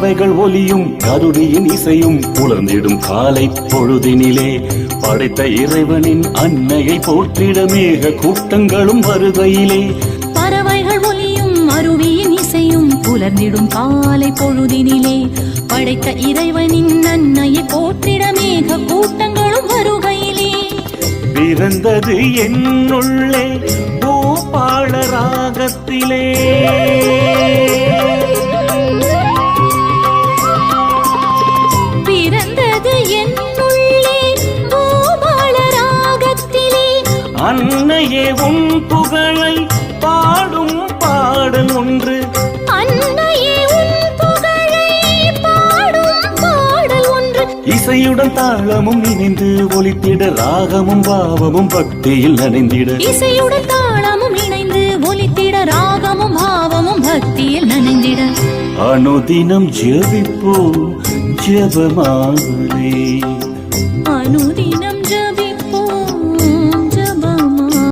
பறவைகள் ஒலியும் கருவியின் இசையும் புலர்ந்திடும் காலை பொழுதினிலே. படைத்த இறைவனின் அன்னையை போற்றிட மேக கூட்டங்களும் வருகையிலே. பறவைகள் ஒலியும் அருவியின் இசையும் புலர்ந்திடும் காலை பொழுதினிலே. படைத்த இறைவனின் அன்னையை போற்றிட மேக கூட்டங்களும் வருகையிலே. பிறந்தது என்னுள்ளே பூபாள ராகத்திலே. அன்னையே உன் புகழை பாடும் பாடல் ஒன்று. அன்னையே உன் புகழை பாடும் பாடல் ஒன்று. இசையுடன் தாளமும் இணைந்து ஒலித்திட ராகமும் பாவமும் பக்தியில் நனைந்திட. இசையுடன் தாளமும் இணைந்து ஒலித்திட ராகமும் பாவமும் பக்தியில் நனைந்திட. அனுதினம் ஜெபிப்போ ஜெபமாலே அனுதினம்